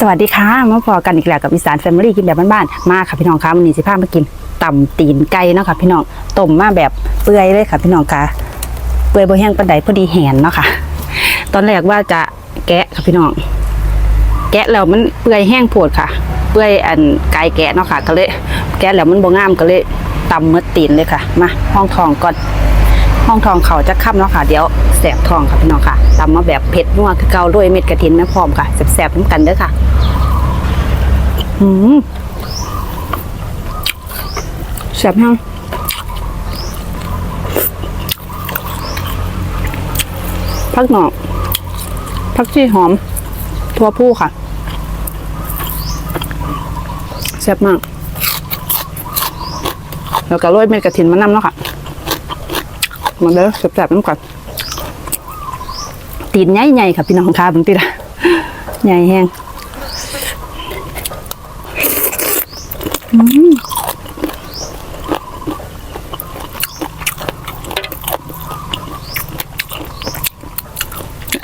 สวัสดีค่ะมาพอกันอีกแล้วกับอีสานแฟมิลี่กินแบบบ้านๆมาค่ะพี่น้องคะวันนี้สิพามากินต่ำตีนไก่เนาะค่ะพี่น้องต้มมาแบบเปื่อยเลยค่ะพี่น้องคะเปื่อยบ่แห้งปานใดพอดีแหนเนาะค่ะ ตอนแรกว่าจะแกะค่ะพี่น้อง แกะแล้วมันเปื่อยแห้งโพดค่ะ เปื่อยอันไก่แกะเนาะค่ะ ก็เลย แกะแล้วมันบ่งามก็เลยตำมือตีนเลยค่ะ มาห้องทองก่อน ห้องทองเขาจะค่ำเนาะค่ะ เดี๋ยวแสบทองค่ะพี่น้องค่ะตำมาแบบเผ็ดนัวคือเกาด้วยเม็ดกระถินแม่พร้อมค่ะแสบๆน้ำกันเด้อค่ะอืมแซ่บยังพักหนอกพักชีหอม ทั่วผู้ค่ะแซ่บมาก แล้วก็โรยเม็ดกระถินมานำเนาะค่ะ มาเด้อแซ่บๆน้ำก่อนตีนใหญ่ๆค่ะพี่น้องค่ะบางทีละใหญ่แห้ง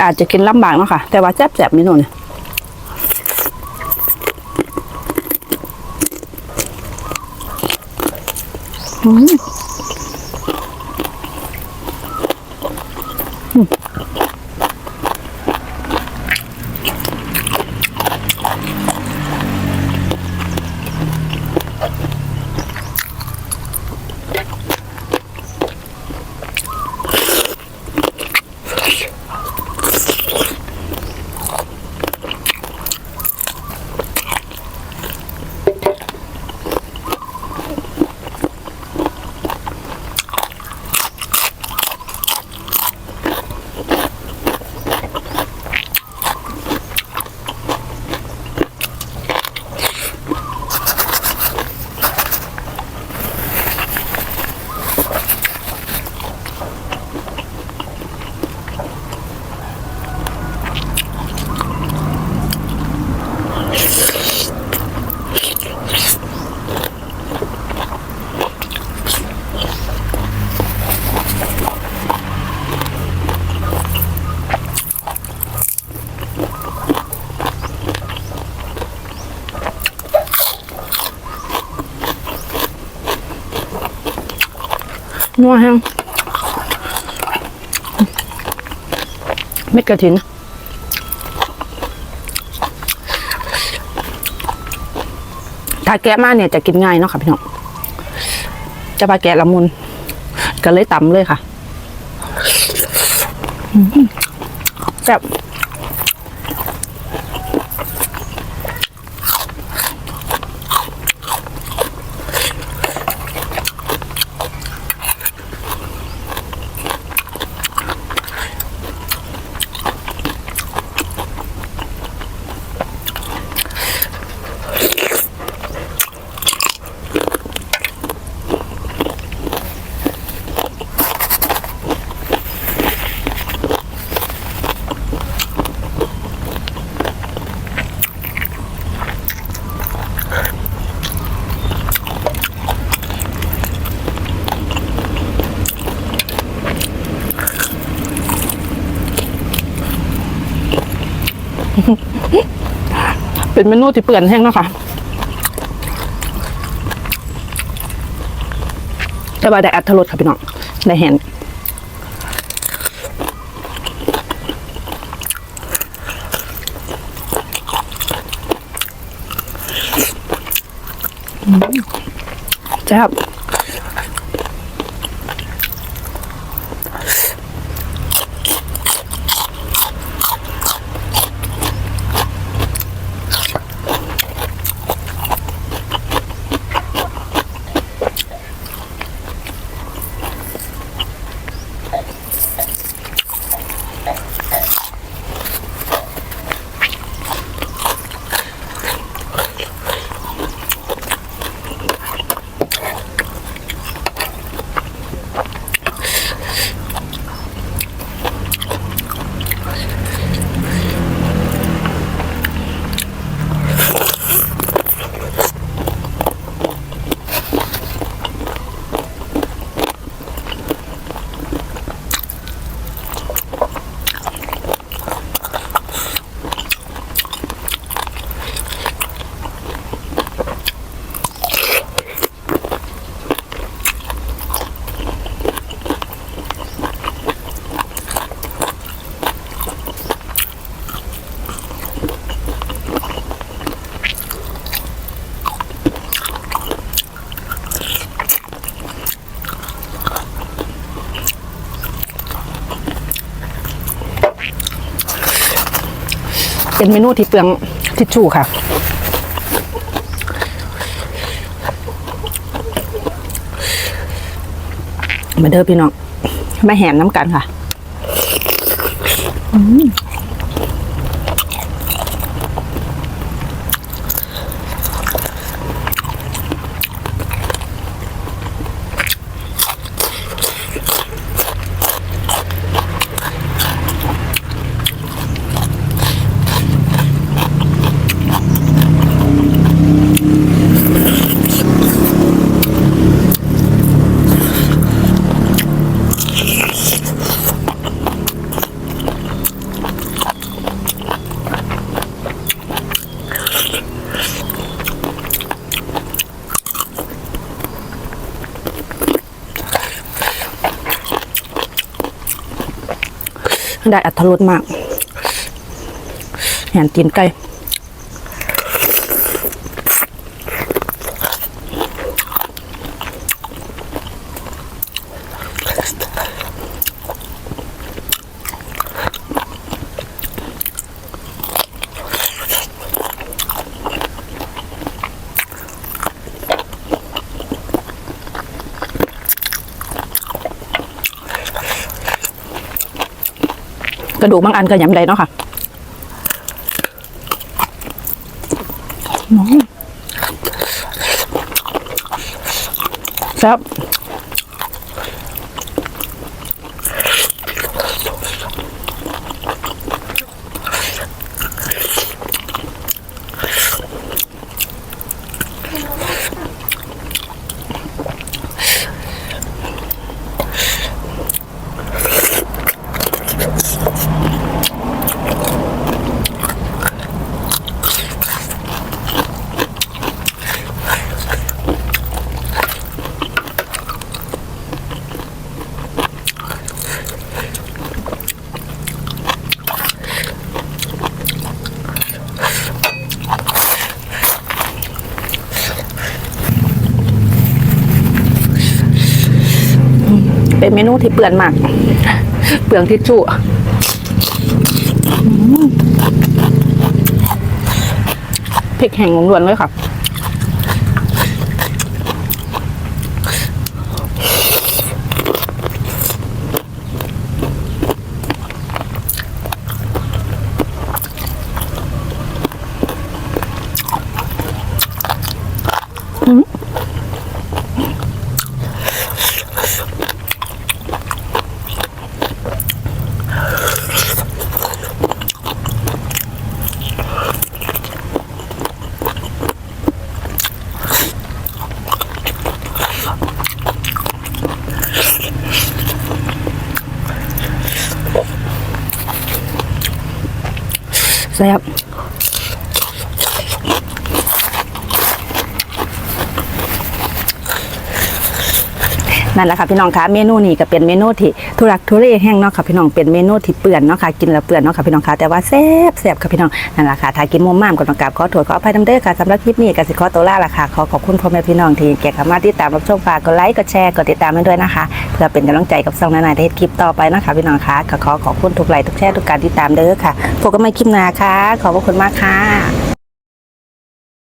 อาจจะกินลำบากเนาะค่ะ แต่ว่าแซ่บๆเมนูเนี่ยอืม Hmm. นัวแห้งเม็ดกระถินถ้าแกะมากเนี่ยจะกินง่ายเนาะค่ะพี่น้องจะมาแกะละมุนก็เลยตำเลยค่ะแซ่บ เป็นเมนูที่เปื่อนแห้งนะคะแต่ว่าได้อัตรสค่ะพี่น้องได้เห็นแซ่บ เป็นเมนูที่เปลืองทิชชู่ค่ะ มาเด้อพี่น้องมาแหมน้ำกันค่ะ อืม ได้อัตรสมากแหนตีนไก่ กระดูกบางอันก็ยำได้เนาะค่ะแซ่บ เป็นเมนูที่เปื่อนมาก เปลืองทิชชู่พริกแห้งล้วนเลยค่ะ แซ่บ นั่นแหละค่ะพี่น้องคะเมนูนี้ก็เป็นเมนูที่ทุรักทุเลแห้งเนาะค่ะพี่น้องเป็นเมนูที่เปื่อนเนาะค่ะกินแล้วเปื่อนเนาะค่ะพี่น้องคะแต่ว่าแซ่บแซ่บค่ะพี่น้องนั่นแหละค่ะถ้ากินมุมม่ามก็ต้องกราบขอโทษขออภัยน้ำเด้อค่ะสำหรับคลิปนี้ก็สิขอตัวลาละค่ะขอขอบคุณพ่อแม่พี่น้องที่แก่เข้ามาติดตามรับชมฝากกดไลค์กดแชร์กดติดตามให้ด้วยนะคะ เพื่อเป็นกำลังใจกับช่องนานายได้คลิปต่อไปนะคะพี่น้องคะขอขอบคุณทุกไลค์ทุกแชร์ทุกการติดตามเด้อค่ะพบกันใหม่คลิปหน้าค่ะ ขอบคุณมากค่ะ